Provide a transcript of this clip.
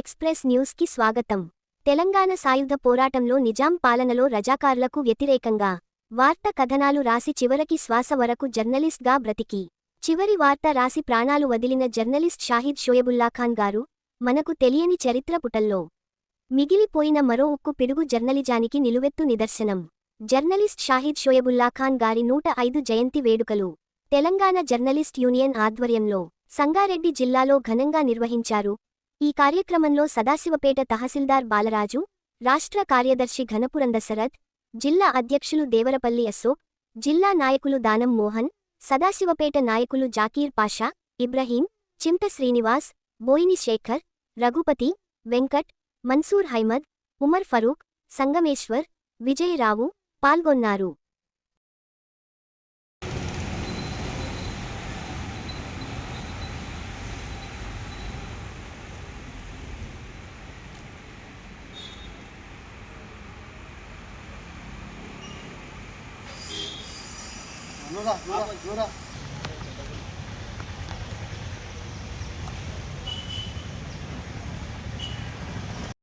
Express న్యూస్కి స్వాగతం. తెలంగాణ సాయుధ పోరాటంలో నిజాం పాలనలో రజాకారులకు వ్యతిరేకంగా వార్త కథనాలు రాసి చివరికి శ్వాస వరకు జర్నలిస్ట్గా బ్రతికి. చివరి వార్త రాసి ప్రాణాలు వదిలిన జర్నలిస్ట్ షాహిద్ షోయబుల్లాఖాన్ గారు మనకు తెలియని చరిత్ర పుటల్లో. మిగిలిపోయిన మరో ఉక్కు పిడుగు జర్నలిజానికి నిలువెత్తు నిదర్శనం. జర్నలిస్ట్ షాహిద్ షోయబుల్లాఖాన్ గారి నూట ఐదు జయంతి వేడుకలు తెలంగాణ జర్నలిస్ట్ యూనియన్ ఆధ్వర్యంలో సంగారెడ్డి జిల్లాలో ఘనంగా నిర్వహించారు ఈ కార్యక్రమంలో సదాశివపేట తహసీల్దార్ బాలరాజు రాష్ట్ర కార్యదర్శి ఘనపురందశరథ్ జిల్లా అధ్యక్షులు దేవరపల్లి అశోక్ జిల్లా నాయకులు దానం మోహన్ సదాశివపేట నాయకులు జాకీర్ పాషా ఇబ్రహీం చింత శ్రీనివాస్ బోయిని శేఖర్ రఘుపతి వెంకట్ మన్సూర్ హైమద్ ఉమర్ ఫరూక్ సంగమేశ్వర్ విజయరావు పాల్గొన్నారు. 搂他搂他搂他